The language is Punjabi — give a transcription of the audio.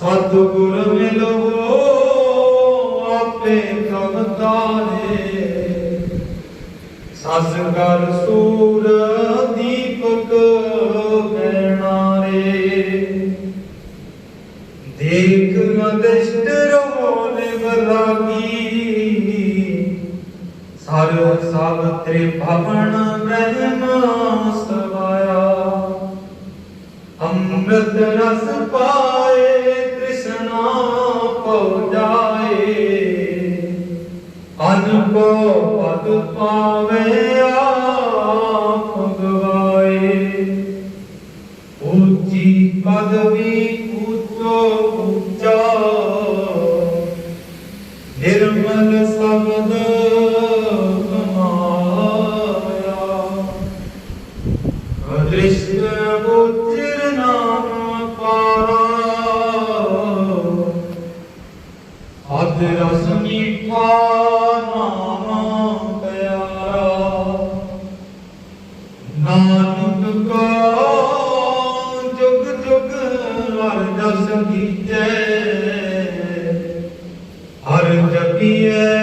ਸਤਿਗੁਰ ਮਿਲੋ ਆਪੇ ਪ੍ਰਭ ਤਾਰੇ ਕਰ ਸੂਰ ਦੀਪਕ ਗਣਾਰੇ ਦੇਖ ਮਦਿਸ਼ਟ ਰੋਲ ਬਲਾਗੀ ਸਰ ਸਭ ਤ੍ਰਿਭਵਨ ਬ੍ਰਹਮ ਸਵਾਇਆ। ਅੰਮ੍ਰਿਤ ਰਸ ਪਾਏ ਤ੍ਰਿਸ਼ਨਾ ਪਉ ਜਾ ਅਨੁਪੋ ਪਦ ਪਾਵੇ ਆਪ ਗਵਾਏ। ਉੱਚੀ ਪਦਵੀ ਉੱਚੋ ਉੱਚਾ। ਨਿਰਮਲ ਸ਼ਬਦ ਕਮਾਇਆ। ਅਦ੍ਰਿਸ਼ਟ ਗੋਚਰ ਨਾਮ ਪਾਰਾ ਅਦ ਰਸ ਮੀਠਾ ਨਾਮ ਮਰ ਜਸ ਕੀਜੈ ਹਰ ਜਪੀਐ